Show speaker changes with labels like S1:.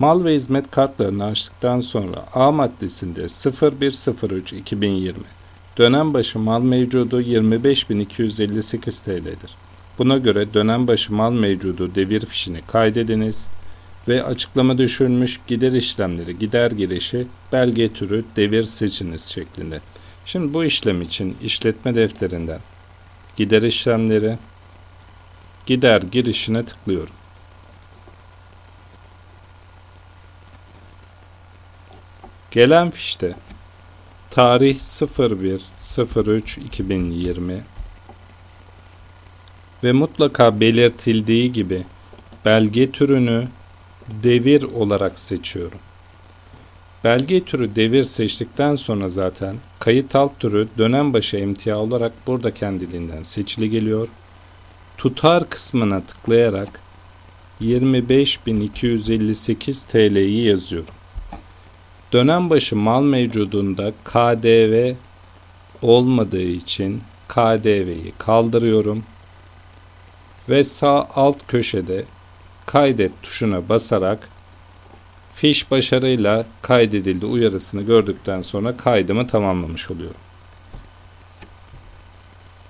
S1: Mal ve hizmet kartlarını açtıktan sonra A maddesinde 0103-2020 dönem başı mal mevcudu 25.258 TL'dir. Buna göre dönem başı mal mevcudu devir fişini kaydediniz ve açıklama düşürülmüş gider işlemleri gider girişi belge türü devir seçiniz şeklinde. Şimdi bu işlem için işletme defterinden gider işlemleri gider girişine tıklıyorum. Gelen fişte tarih 01.03.2020 ve mutlaka belirtildiği gibi belge türünü devir olarak seçiyorum. Belge türü devir seçtikten sonra zaten kayıt alt türü dönem başı emtia olarak burada kendiliğinden seçili geliyor. Tutar kısmına tıklayarak 25.258 TL'yi yazıyorum. Dönem başı mal mevcudunda KDV olmadığı için KDV'yi kaldırıyorum ve sağ alt köşede kaydet tuşuna basarak fiş başarıyla kaydedildi uyarısını gördükten sonra kaydımı tamamlamış oluyorum.